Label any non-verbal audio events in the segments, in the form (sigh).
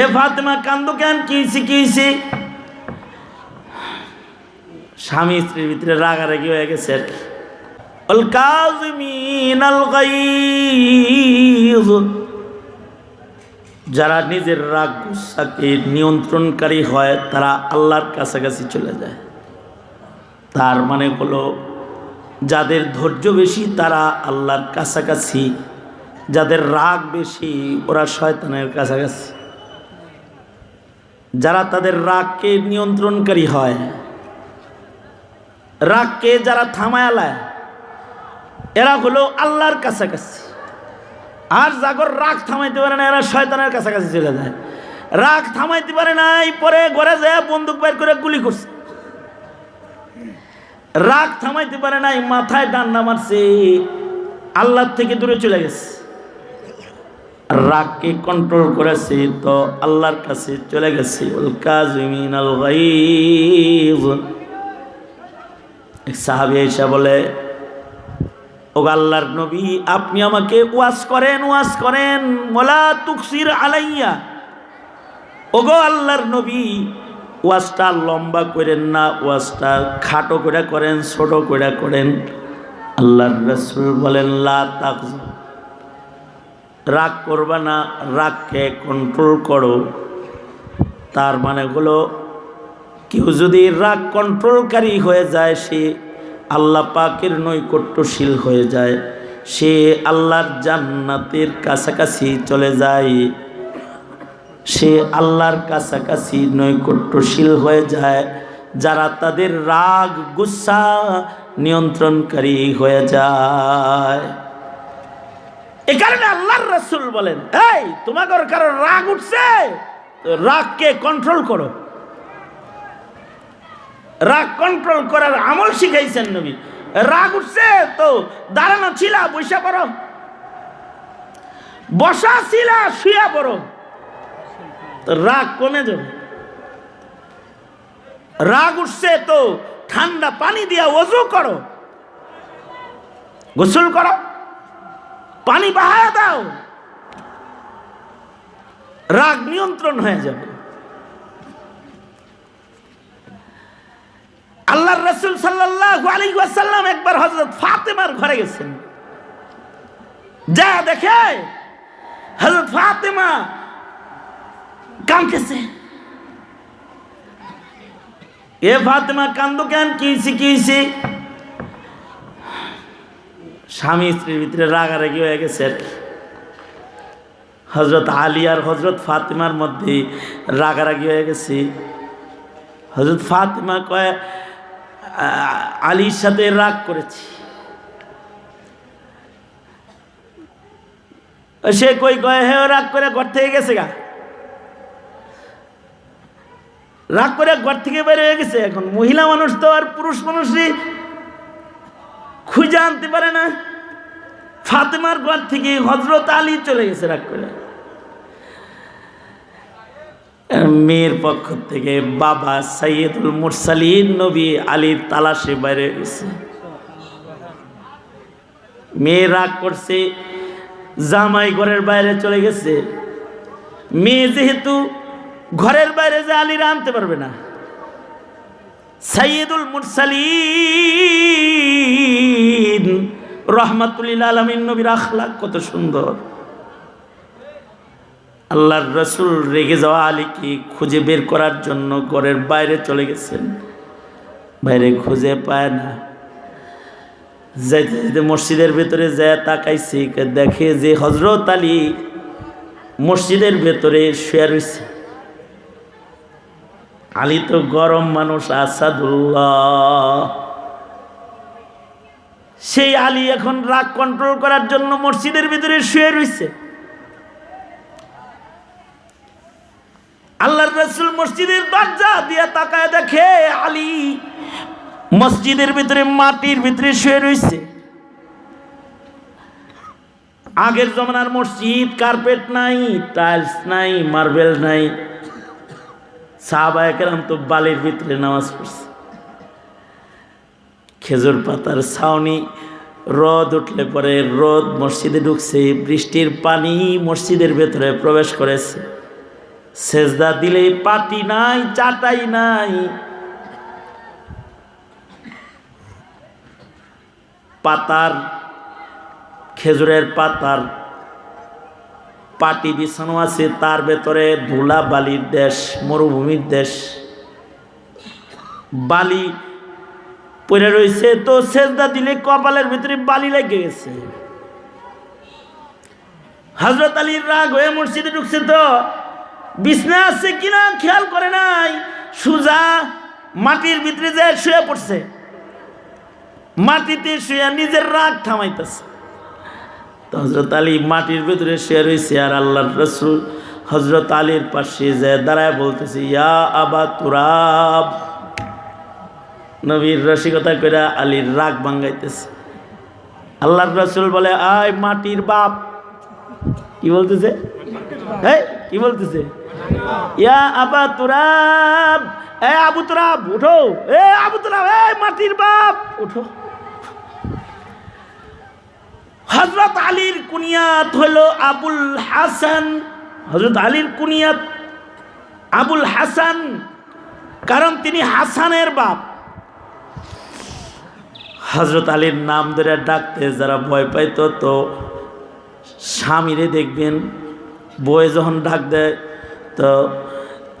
এ ফাতেমা কান্দো কেন? কিছি কিছি স্বামী স্ত্রীর ভিতরে রাগারাগি হয়ে গেছে। আর কি যারা নিজের রাগ গুসাকে নিয়ন্ত্রণকারী হয়, তারা আল্লাহর কাছাকাছি চলে যায়। তার মানে হলো, যাদের ধৈর্য বেশি, তারা আল্লাহর কাছাকাছি। যাদের রাগ বেশি, ওরা শয়তানের কাছাকাছি। যারা তাদের রাগকে নিয়ন্ত্রণকারী হয়, রাগকে যারা থামায়ালায় এরা হলো আল্লাহর কাছাকাছি। আর জাগর রাগ থামাইতে পারে না, এরা শয়তানের কাছাকাছি চলে যায়। রাগ থামাইতে পারে নাই, পরে ঘরে যায়, বন্দুক বের করে গুলি করছে। রাগ থামাইতে পারে নাই, মাথায় ডান্না মারছে, আল্লাহর থেকে দূরে চলে গেছে। রাগকে কন্ট্রোল করেছে, তো আল্লাহর কাছে চলে গেছে। এক এসে বলে ও আল্লাহর নবী, আপনি আমাকে ওয়াজ করেন ওয়াজ করেন মোলা তুকসির আলাইয়া। ওগো আল্লাহর নবী, ওয়াজটা লম্বা করেন না, ওয়াজটা খাটো করে করেন, ছোট করে করেন। আল্লাহর রসুল বলেন, লা তাকজ রাগ করবা না, রাগকে কন্ট্রোল করো। তার মানে হলো, কেউ যদি রাগ কন্ট্রোলকারী হয়ে যায়, সে আল্লাহ পাকের নৈকট্যশীল হয়ে যায়। সে আল্লাহর জান্নাতের কাছাকাছি চলে যায়। সে আল্লাহর কাছাকাছি নৈকট্যশীল হয়ে যায়। যারা তাদের রাগ, গুসা নিয়ন্ত্রণকারী হয়ে যায়। এ কারণে আল্লাহর রসুল বলেন, এই, তোমাকে কারও রাগ উঠছে? রাগকে কন্ট্রোল করো। রাগ কন্ট্রোল করার আমল শিখাইছেন নবী। রাগ উঠছে, তো দাঁড়ানো, ছিল বৈশা পড়ো। বসা, ছিল, শুয়া পড়ো। রাগ কমে যাবে। রাগ উঠছে, তো ঠান্ডা পানি দিয়া ওজু করো। গোসল করো। পানি বাহায় দাও রাগ নিয়ন্ত্রণ হয়ে যাবে আল্লাহর রসুল সাল্লাল্লাহু আলাইহি ওয়াসাল্লাম একবার হযরত ফাতেমার ঘরে গেছেন যা দেখে হযরত ফাতেমা কাঁদতেছে এ ফাতেমা কান্দো কেন কিছি কিছি স্বামী স্ত্রীর ভিতরে রাগারাগি হয়ে গেছে হজরত আলী আর হজরত ফাতিমার মধ্যে রাগারাগি হয়ে গেছে। হজরত ফাতিমা কয় আলীর সাথে রাগ করেছি। সে কই কয়, হে রাগ করে ঘর থেকে গেছে গা। রাগ করে ঘর থেকে বের হয়ে গেছে এখন। মহিলা মানুষ তো আর পুরুষ মানুষই খুঁজে আনতে পারে না। ফাতেমার ঘর থেকে হজরত আলী চলে গেছে রাগ করে। মেয়ের পক্ষ থেকে বাবা সৈয়দুল মুরসালিন নবী আলীর তালাশে বাইরে গেছে। মেয়ে রাগ করছে, জামাই ঘরের বাইরে চলে গেছে। মেয়ে যেহেতু ঘরের বাইরে যে আলীরা আনতে পারবে না। সাইয়দুল মুরসালিন রহমাতুল্লিল আলমিন নবীর আখলাক কত সুন্দর। আল্লাহর রসুল রেগে যাওয়া আলীকে খুঁজে বের করার জন্য ঘরের বাইরে চলে গেছেন। বাইরে খুঁজে পায় না। যাইতে যাইতে মসজিদের ভেতরে যায়, তাকাইছে দেখে যে হজরত আলী মসজিদের ভেতরে শুয়ে রয়েছে আলী তো গরম মানুষ, আসাদুল্লাহ। সেই আলী এখন রাগ কন্ট্রোল করার জন্য মসজিদের ভিতরে শুয়ে রয়েছে আল্লাহর রসুল মসজিদের দরজা দিয়ে তাকায় দেখে আলী মসজিদের ভিতরে, মাটির ভিতরে শুয়ে রয়েছে আগের জমানার মসজিদ কার্পেট নাই টাইলস নাই মার্বেল নাই। সাহাবায়াকেরাম তো বালির ভিতরে নামাজ পড়ছে। খেজুর পাতার ছাউনি। রদ উঠলে পরে রদ মসজিদে ঢুকছে, বৃষ্টির পানি মসজিদের ভেতরে প্রবেশ করেছে। সেজদা দিলে পাটি নাই, চাটাই নাই। পাতার, খেজুরের পাতার পাটি বিছানো আছে, তার ভেতরে ধুলা বালির দেশ, মরুভূমির দেশ। বালি পড়ে রয়েছে, তো সেজদা দিলে কপালের ভিতরে বালি লেগে গেছে। হজরত আলীর রাগ হয়ে মসজিদে ঢুকছে তো, বিছনা আছে কিনা খেয়াল করে নাই, সুজা মাটির ভিতরে যায় শুয়ে পড়ছে, মাটিতে শুয়ে নিজের রাগ থামাইতেছে। তো হজরত আলী মাটির ভিতরে শুয়ে রয়েছে, আর আল্লাহর রসুল হজরত আলীর পাশে যে দাঁড়ায় বলতেছে, ইয়া আবা তুরাব। নবীর রসিকতা করে আলীর রাগ ভাঙ্গাইতেছে। আল্লাহর রসুল বলে, আয় মাটির বাপ। কি বলতেছে? এই, কি বলতেছে? ইয়া আবা তুরাব। এ আবু তুরাব, উঠো। এ আবু তুরাব, এ মাটির বাপ। উঠো। হজরত আলীর কুনিয়াত হলো আবুল হাসান। হজরত আলীর কুনিয়াত আবুল হাসান, কারণ তিনি হাসানের বাপ। হজরত আলীর নাম ধরে ডাকতে যারা ভয় পাইতো, তো স্বামীরে দেখবেন বয়ে যখন ডাক দেয়, তো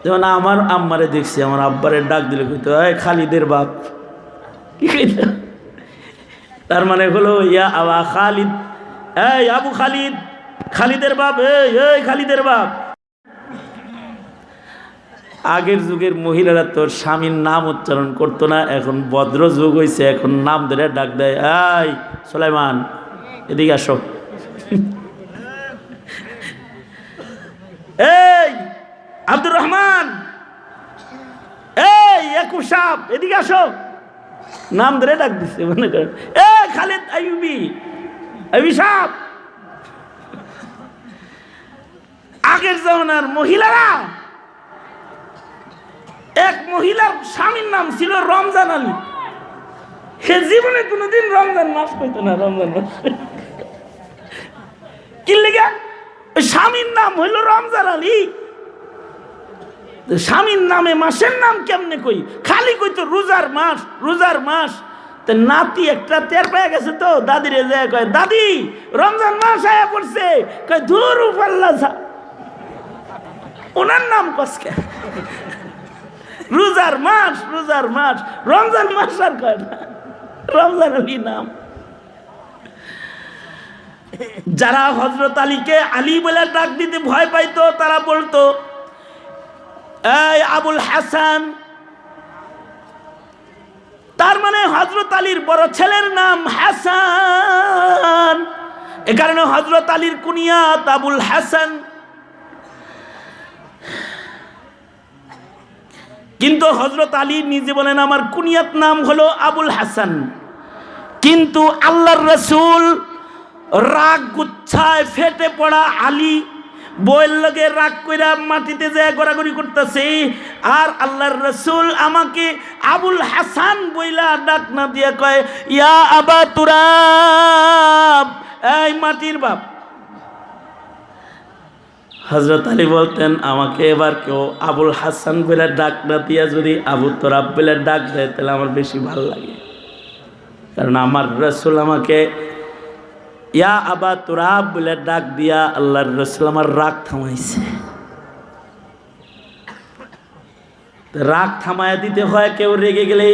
যেমন আমার আম্মারে দেখছি, আমার আব্বারে ডাক দিলে কইতো, এই খালিদের বাপ। কি তার মানে হলো, ইয়া আবা খালিদ। এই আবু খালিদ, খালিদের বাপ এই খালিদের বাপ। আগের যুগের মহিলারা তোর স্বামীর নাম উচ্চারণ করতো না, এখন ভদ্র যুগ হয়েছে এখন নাম ধরে ডাক দেয় এই সোলাইমান, এদিকে আসো। (laughs) এই, আব্দুর রহমান, এই, একুশ সাপ, এদিকে আসো। নাম ধরে ডাক দিচ্ছে মনে করেন এ খালিদ আইবি আইবি সাপ। আগের জমানার মহিলারা এক মহিলার স্বামীর নাম ছিল রমজান আলী। সে জীবনে কোনোদিন রমজান মাস কইতো না, রমজান মাস কি লেগে? স্বামীর নাম হইল রমজান আলী। স্বামীর নামে মাসের নাম কেমনে কই? খালি কইতো রোজার মাস রোজার মাস। তো নাতি একটা টের পেয়ে গেছে তো, দাদিরে যায় কয়, দাদি, রমজান মাস আয়া পড়ছে। কয়, ধুর পাল্লা ওনার নাম কসকে? রোজার মাস রোজার মাস। রমজান মাস আর কয় না। রমজান আলী নাম। যারা হজরত আলীকে আলী বলে ডাক দিতে ভয় পাইতো, তারা বলতো আবুল হাসান। তার মানে হজরত আলীর বড় ছেলের নাম হাসান। এ কারণে হজরত আলীর কুনিয়াত আবুল হাসান। কিন্তু হজরত আলী নিজে বলেন, আমার কুনিয়াত নাম হলো আবুল হাসান। কিন্তু আল্লাহর রসুল রাগ গুচ্ছায় ফেটে পড়া আলী বইয়ের লগে রাগ কইরা মাটিতে যায় গড়াগড়ি করতেছে, আর আল্লাহর রসুল আমাকে আবুল হাসান বইলা ডাক না দিয়ে কয়, ইয়া আবা তুরাব, এই মাটির বাপ হজরত আলী বলতেন, আমাকে এবার কেউ আবুল হাসান বলে ডাক না দিয়া যদি আবু তোরাব বলে ডাক দেয়, তাহলে আমার বেশি ভালো লাগে। কারণ আমার রসুল আমাকে, ইয়া আবা তোরাব বলে ডাক দিয়া আল্লাহর রসুল আমার রাগ থামাইছে। রাগ থামায় দিতে হয়, কেউ রেগে গেলে।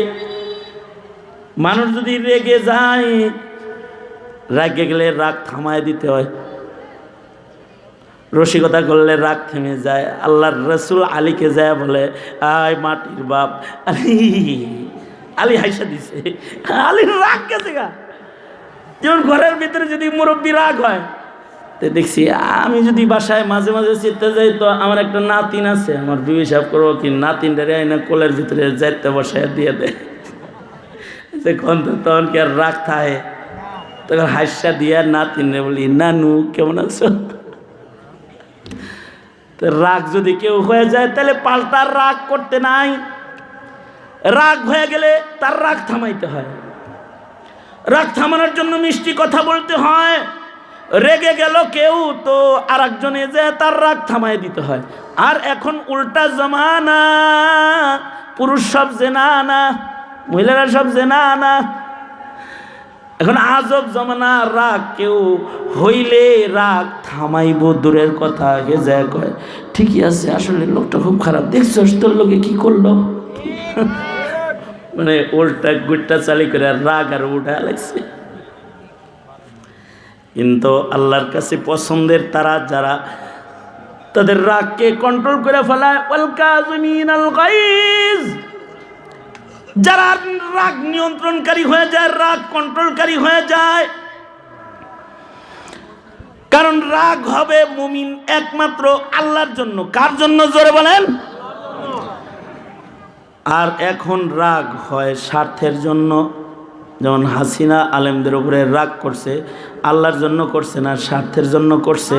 মানুষ যদি রেগে যায়, রাগে গেলে রাগ থামায় দিতে হয়। রসিকতা করলে রাগ থেমে যায়। আল্লাহর রসুল আলীকে যায় বলে, আয় মাটির বাপ। আলী আলী হাইসা দিছে। আলীর রাগ গেছে গা। যেমন ঘরের ভিতরে যদি মুরব্বী রাগ হয়, তো দেখছি আমি যদি বাসায় মাঝে মাঝে চিনতে যাই, তো আমার একটা নাতিন আছে। আমার বিবি সাহেব করব কি? নাতিনটারে আইনা কোলের ভিতরে যাইতে বসায় দিয়ে দেয়। তখন তো তখন কি আর রাগ থাকে তখন হাসা দিয়ে নাতিনে বলি, নানু, কেমন আছো? রাগ যদি কেউ হয়ে যায়, তাহলে পাল্টার রাগ করতে নাই। রাগ হয়ে গেলে তার রাগ থামাইতে হয়। রাগ থামানোর জন্য মিষ্টি কথা বলতে হয়। রেগে গেল কেউ, তো আর একজনে যে তার রাগ থামাই দিতে হয়। আর এখন উল্টা জমানা, পুরুষ সব জেনা না মহিলারা সব জেনা না এখন আজব জমানা, রাগ, কেউ হইলে রাগ থামাইব, দূরের কথা আগে যায় কয়, ঠিকই আছে, আসলে লোকটা খুব খারাপ। দেখছস তোর লোকে কি করল? মানে উল্টা গুটটা চালি করে আর রাগ আর উঠা লাগছে। কিন্তু আল্লাহর কাছে পছন্দের তারা যারা, তাদের রাগকে কন্ট্রোল করে ফেলায়, ওয়াল কাযিমিন আল যারা রাগ নিয়ন্ত্রণকারী হয়ে যায় রাগ কন্ট্রোলকারী হয়ে যায় কারণ রাগ হবে মুমিন একমাত্র আল্লাহর জন্য। কার জন্য? জোরে বলেন। আর এখন রাগ হয় স্বার্থের জন্য। যেমন হাসিনা আলেমদের উপরে রাগ করছে আল্লাহর জন্য করছে না স্বার্থের জন্য করছে।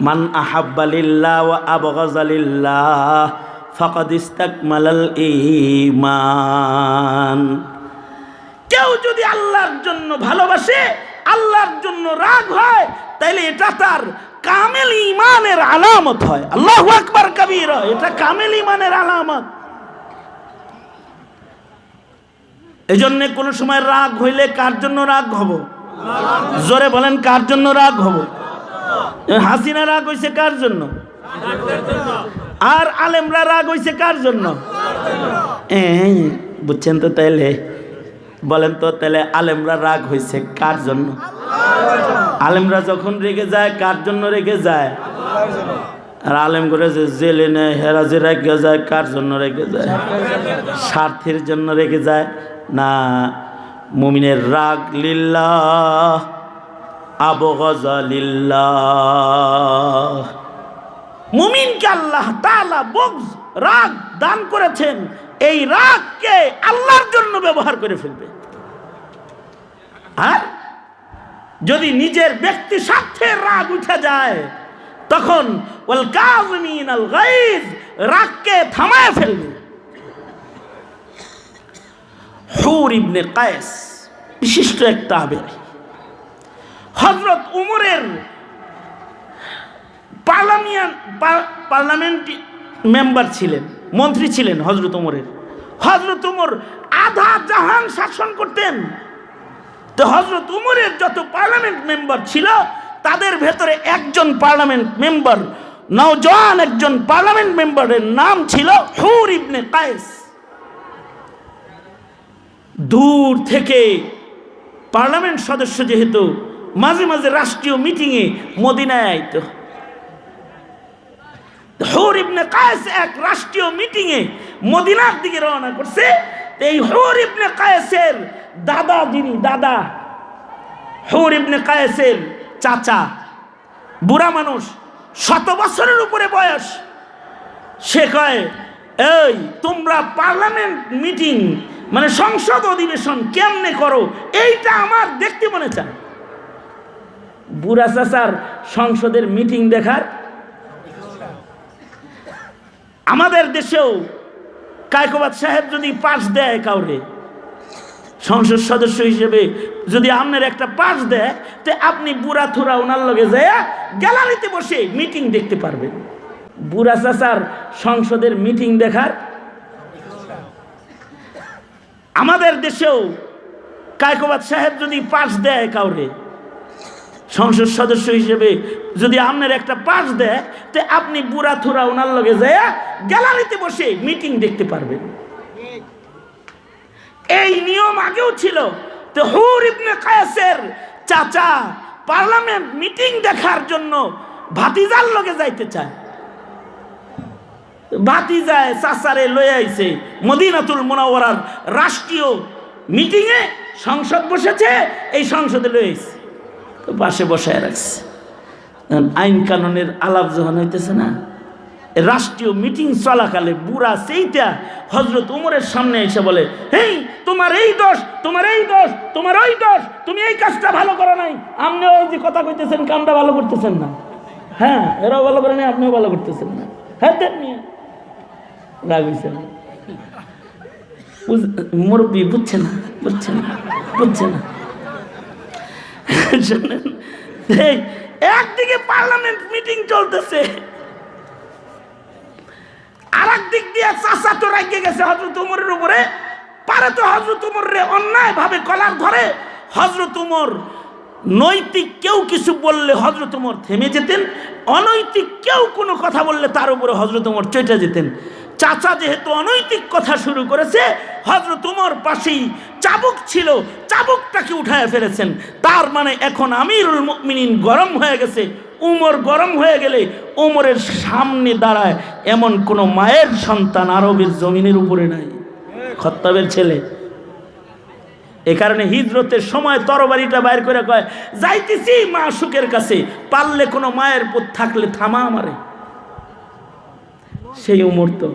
মান আহাব্বালিল্লাহ ওয়া আবগাজালিল্লাহ কেউ যদি আল্লাহর জন্য ভালোবাসে, আল্লাহর জন্য রাগ হয়, তাইলে এটা তার কামেল ইমানের আলামত হয়। আল্লাহ আকবার কবির, এটা কামেল ইমানের আলামত। এই জন্যে কোনো সময় রাগ হইলে কার জন্য রাগ হব? জোরে বলেন, কার জন্য রাগ হব? হাসিনা রাগ হইছে কার জন্য? আর আলেমরা রাগ হইছে কার জন্য? বুঝছেন তো তাইলে? বলেন তো তাহলে আলেমরা রাগ হইছে কার জন্য? আলেমরা যখন রেগে যায়, কার জন্য রেগে যায়? আর আলেম করে যে জেলে নেয়, হেরা যে রেগে যায়, কার জন্য রেগে যায়? স্বার্থের জন্য রেগে যায়? না, মুমিনের রাগ লিল্লাহ, আবগজা লিল্লাহ। মুমিনকে আল্লাহ তালা বগজ রাগ দান করেছেন। এই রাগকে আল্লাহর জন্য ব্যবহার করে ফেলবে। আর যদি নিজের ব্যক্তি স্বার্থে রাগ উঠে যায়, তখন রাগকে থামায় ফেলবে। হুর ইবনে কায়েস, বিশিষ্ট একটা আবেগ হজরত উমরের পার্লামিয়ান পার্লামেন্ট মেম্বার ছিলেন, মন্ত্রী ছিলেন হজরত উমরের হজরত উমর আধা জাহান শাসন করতেন। তো হজরত উমরের যত পার্লামেন্ট মেম্বার ছিল, তাদের ভেতরে একজন পার্লামেন্ট মেম্বার নওজওয়ান একজন পার্লামেন্ট মেম্বারের নাম ছিল হুর ইবনে কায়েস। দূর থেকে পার্লামেন্ট সদস্য যেহেতু মাঝে মাঝে রাষ্ট্রীয় মিটিংয়ে মদিনায় আইতো। হৌর ইবনে কায়েস এক রাষ্ট্রীয় মিটিংয়ে মদিনার দিকে রওনা করছে। এই হৌর ইবনে কায়েসের দাদা যিনি, দাদা, হৌর ইবনে কায়েসের চাচা, বুড়া মানুষ, শত বছরের উপরে বয়স, সে কয়, এই, তোমরা পার্লামেন্ট মিটিং মানে সংসদ অধিবেশন কেমনে করো? এইটা আমার দেখতে মনে চায়। বুড়া চাচার সংসদের মিটিং দেখার আমাদের দেশেও কায়কোবাদ সাহেব যদি পাস দেয় কাউরে, সংসদ সদস্য হিসেবে যদি আপনার একটা পাস দেয়, তো আপনি বুড়া থুরা ওনার লগে যায় গ্যালারিতে বসে মিটিং দেখতে পারবেন। বুড়া চাচার সংসদের মিটিং দেখার। আমাদের দেশেও কায়কোবাদ সাহেব যদি পাস দেয় কাউরে সংসদ সদস্য হিসেবে যদি আপনার একটা পাস দেয়, তো আপনি বুড়া থুরা ওনার লগে যায় গ্যালারিতে বসে মিটিং দেখতে পারবেন। এই নিয়ম আগেও ছিল। তো হুর ইবনে কায়েসের চাচা পার্লামেন্ট মিটিং দেখার জন্য ভাতিজার লগে যাইতে চায়। ভাতিজায় চাচারে লয়ে আইছে মদিনাতুল মুনাওয়ারার রাষ্ট্রীয় মিটিংয়ে সংসদ বসেছে, এই সংসদে লয়ে আইছে। পাশে বসায় রাখছে। আইন কানুনের আলাপ যখন হইতেছে না রাষ্ট্রীয় মিটিং চলাকালে বুড়া সেইটা হজরত উমরের সামনে এসে বলে, হেই, তোমার এই দোষ, তোমার এই দোষ, তোমার ওই দোষ, তুমি এই কাজটা ভালো করো নাই। আপনিও যে কথা কইতেছেন, কামটা ভালো করতেছেন না। হ্যাঁ এরাও ভালো করে নাই আপনিও ভালো করতেছেন না। হ্যাঁ নিয়ে রাগ মুরব্বী বুঝছে না বুঝছে না বুঝছে না। শোনেন এই, একদিকে পার্লামেন্ট মিটিং চলতেছে আর দিক দিয়ে চাষা তো রাখিয়ে গেছে হজরত উমরের উপরে। পারে তো হজরত উমর রে অন্যায় ভাবে কলার ধরে হজরত উমর নৈতিক কেউ কিছু বললে হজরত উমর থেমে যেতেন, অনৈতিক কেউ কোনো কথা বললে তার উপরে হজরত উমর চটে যেতেন। চাচা যেহেতু অনৈতিক কথা শুরু করেছে হজরত উমর পাশেই চাবুক ছিল, চাবুকটাকে উঠায় ফেলেছেন। তার মানে এখন আমিরুল মুমিনিন গরম হয়ে গেছে। উমর গরম হয়ে গেলে উমরের সামনে দাঁড়ায় এমন কোনো মায়ের সন্তান আরবের জমিনের উপরে নাই। খত্তাবের ছেলে। এ কারণে হিজরতের সময় তরবারিটা বাইর করে কয়, যাইতেছি মা সুখের কাছে, পারলে কোনো মায়ের পুত থাকলে থামা আমারে। সেই উমর তো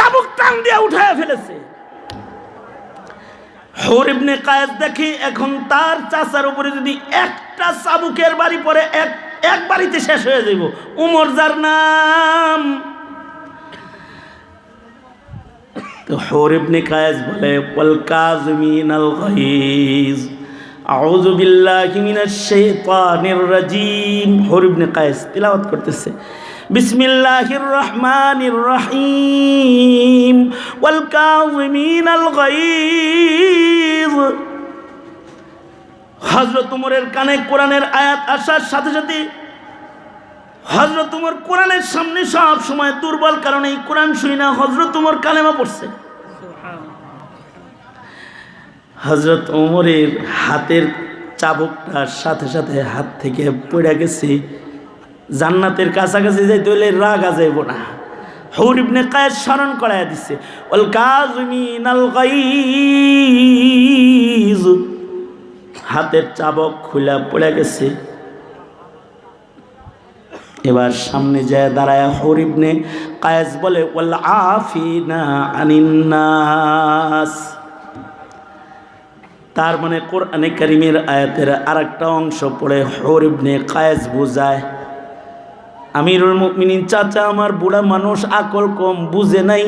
চাবুক টান দিয়ে উঠায় ফেলেছে। হরিবনে কায়েস এখন তার চাচার উপরে যদি একটা চাবুকের বাড়ি পরে এক এক বাড়িতে শেষ হয়ে উমর যার নাম। হরিবনে কায়েস বলে, ওয়াল কাযমিন আল গাইজ, আউযু বিল্লাহি মিনাশ শাইতানির রাজিম। হরিবনে কায়েস করতেছে। বিসমিল্লাহির রহমানির রহিম ওয়াল কাযমিনাল গাইজ হযরত উমরের কানে কোরআনের আয়াত আসার সাথে সাথে হজরত উমর কোরআনের সামনে সব সময় দুর্বল কারণে কোরআন শুনি না হজরত উমর কালেমা পড়ছে। হজরত উমরের হাতের চাবুকটার সাথে সাথে হাত থেকে পড়ে গেছে। জান্নাতের কাছাকাছি যাই যাইতে হইলে রাগা যাইব না। হৌরিবনে কায়ের স্মরণ করাইয়া দিচ্ছে ওল কাজমিন আল গাইজ হাতের চাবক খুলে পড়ে গেছে। এবার সামনে যায় দাঁড়ায় হরিবনে কায়েস বলে, ওয়াল আফিনা আনিন্নাস তার মানে কোরআনে কারিমের আয়াতের আরেকটা অংশ পড়ে হরিবনে কায়েস বোঝায়। আমিরুল মুমিনিন চাচা, আমার বুড়া মানুষ আকল কম, বুঝে নাই।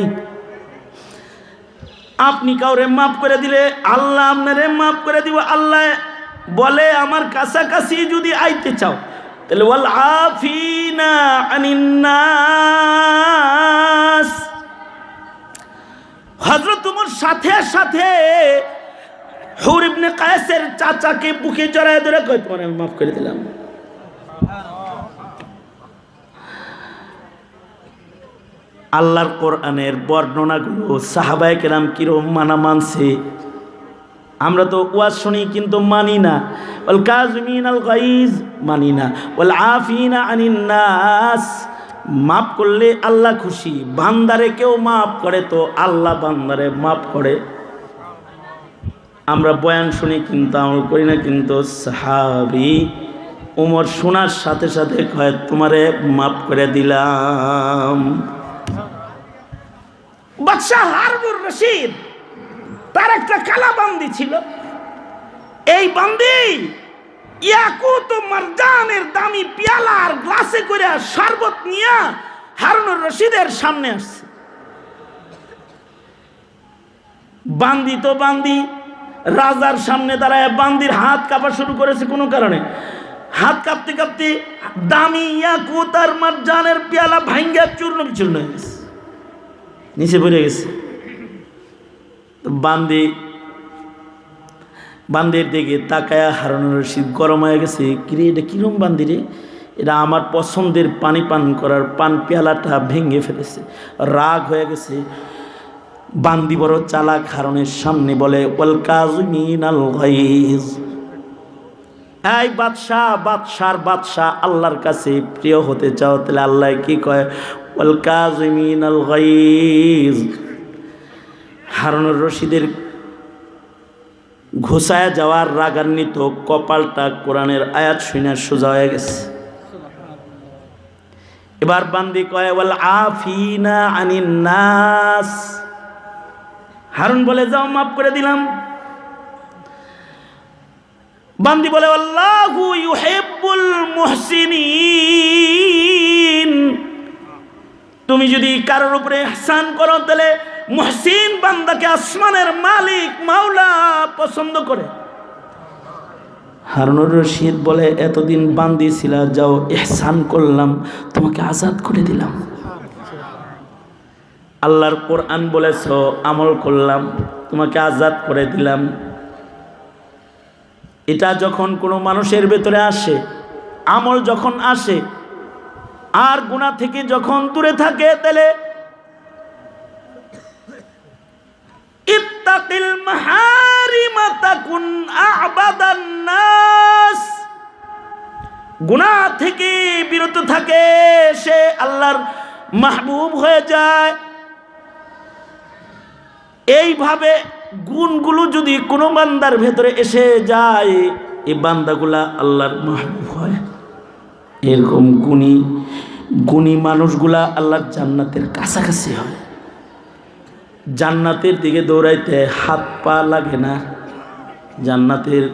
আপনি কাউরে মাফ করে দিলে, আল্লাহ আপনারে মাফ করে দিব, আল্লাহ বলে আমার কাছাকাছি যদি আইতে চাও, তাহলে ওয়াল আফিনা হজরত তোমার সাথে সাথে হুর ইবনে কায়েসের চাচাকে বুকে জড়ায় ধরে কই তোমার আমি মাফ করে দিলাম। আল্লাহর কোরআনের বর্ণনাগুলো সাহাবায়ে কেরাম কিরম মানা মানছে? আমরা তো ওয়াজ শুনি কিন্তু মানি না। ওয়াল কাজমিন আল গাইজ মানি না। ওয়াল আফিনা আনিন নাস মাফ করলে আল্লাহ খুশি। বান্দারে কেউ মাফ করে তো আল্লাহ বান্দারে মাফ করে। আমরা বয়ান শুনি কিন্তু, আমল করি না কিন্তু সাহাবি উমর শোনার সাথে সাথে কয়, তোমারে মাফ করে দিলাম। বাদশাহ হারুনুর রশিদ, তার একটা কালা বান্দি ছিল। এই বান্দি ইয়াকুত মারজানের দামি পেয়ালা আর গ্লাসে করে শরবত নিয়ে হারুনুর রশিদের সামনে আসছে। বান্দি তো বান্দি, রাজার সামনে দাঁড়ায় বান্দির হাত কাঁপা শুরু করেছে কোনো কারণে। হাত কাঁপতে কাঁপতে দামি ইয়াকুত আর মারজানের পেয়ালা ভাঙ্গা চূর্ণ বিচূর্ণ হয়ে গেছে। নিচে পড়ে গেছে। বান্দি, বান্দির দিকে তাকায়া হারানোর রশিদ গরম হয়ে গেছে। কিরে এটা কিরম বান্দি রে? এটা আমার পছন্দের পানি পান করার পান পেয়ালাটা ভেঙে ফেলেছে। রাগ হয়ে গেছে। বান্দি বড় চালাক হারনের সামনে বলে বাদশাহ, বাদশার বাদশাহ, আল্লাহর কাছে প্রিয় হতে চাও? তাহলে আল্লাহ কি কয়? ওয়াল রশিদের ঘুষায় যাওয়ার রাগান্বিত কপালটা কোরআনের আয়াত শুনে সোজা হয়ে গেছে। এবার বান্দি কয় আফিনা আনিন নাস হারুন বলে, যাও, মাফ করে দিলাম। বান্দি বলে, আল্লাহু ইউহিব্বুল মুহসিনিন। তুমি যদি কারোর উপরে ইহসান করো, তাহলে মুহসিন বান্দাকে আসমানের মালিক, মাওলা পছন্দ করে। হারুনুর রশিদ বলে, এতদিন বান্দি ছিল, যাও এহসান করলাম, তোমাকে আজাদ করে দিলাম। আল্লাহর কোরআন বলেছ, আমল করলাম, তোমাকে আজাদ করে দিলাম। এটা যখন কোনো মানুষের ভেতরে আসে, আমল যখন আসে আর গুণা থেকে যখন দূরে থাকে, তাহলে ইত্তাকিল মাহারিমা তাকুন আবাদান নাস। থেকে বিরত থাকে, সে আল্লাহর মাহবুব হয়ে যায়। এইভাবে গুণগুলো যদি কোনো বান্দার ভেতরে এসে যায়, এই বান্দাগুলা আল্লাহর মাহবুব হয়। এরকম গুণী গুণী মানুষগুলা আল্লাহর জান্নাতের কাছাকাছি হয় জান্নাতের দিকে দৌড়াইতে হাত পা লাগে না। জান্নাতের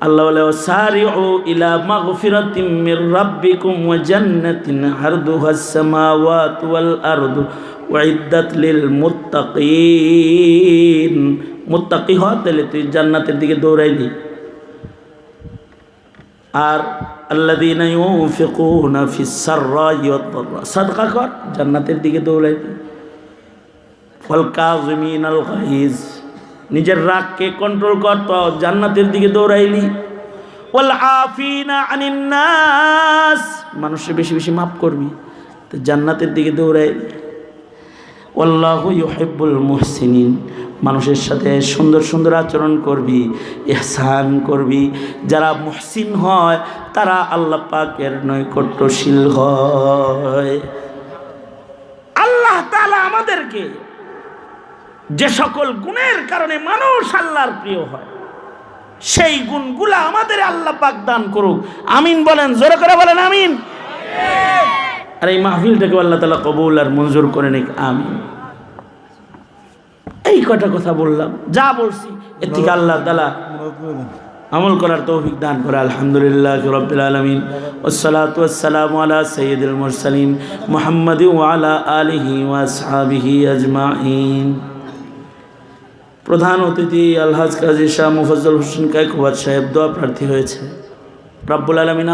আল্লাহ বলে সারি ও ইলা জান্নাতিন লিল তাহলে তুই জান্নাতের দিকে দৌড়াইলি আর দাররা সাদকা কর, জান্নাতের দিকে দৌড়াইলি ফল কাজমিন আল গাইজ নিজের রাগকে কন্ট্রোল কর তো, জান্নাতের দিকে দৌড়াইলি মানুষের বেশি বেশি মাফ করবি। তো জান্নাতের দিকে দৌড়াইলি ওয়াল্লাহু ইউহিব্বুল মুহসিনিন। মানুষের সাথে সুন্দর সুন্দর আচরণ করবি এহসান করবি। যারা মুহসিন হয়, তারা আল্লাহ পাকের নৈকট্যশীল হয়। আল্লাহ তাআলা আমাদেরকে যে সকল গুণের কারণে মানুষ আল্লাহর প্রিয় হয়, সেই গুণগুলা আমাদের আল্লাহ পাক দান করুক। আমিন বলেন, জোরে করে বলেন, আমিন। আর এই মাহফিলটাকে আল্লাহ তালা কবুল আর মঞ্জুর করে নিক আমিন। এই কটা কথা বললাম যা বলছি এর থেকে আল্লাহ তালা আমল করার তৌফিক দান করে আলহামদুলিল্লাহ রবিল আলমিন। ওসলাত ওসালাম আলা সৈয়দুল মুরসালিন মোহাম্মদ ওয়ালা আলিহি ওয়াসহাবিহি আজমাইন প্রধান অতিথি আলহাজ কাজী শাহ মুফজল হোসেন কায়কুবাদ সাহেব দোয়া প্রার্থী হয়েছে। রাব্বুল আলমিন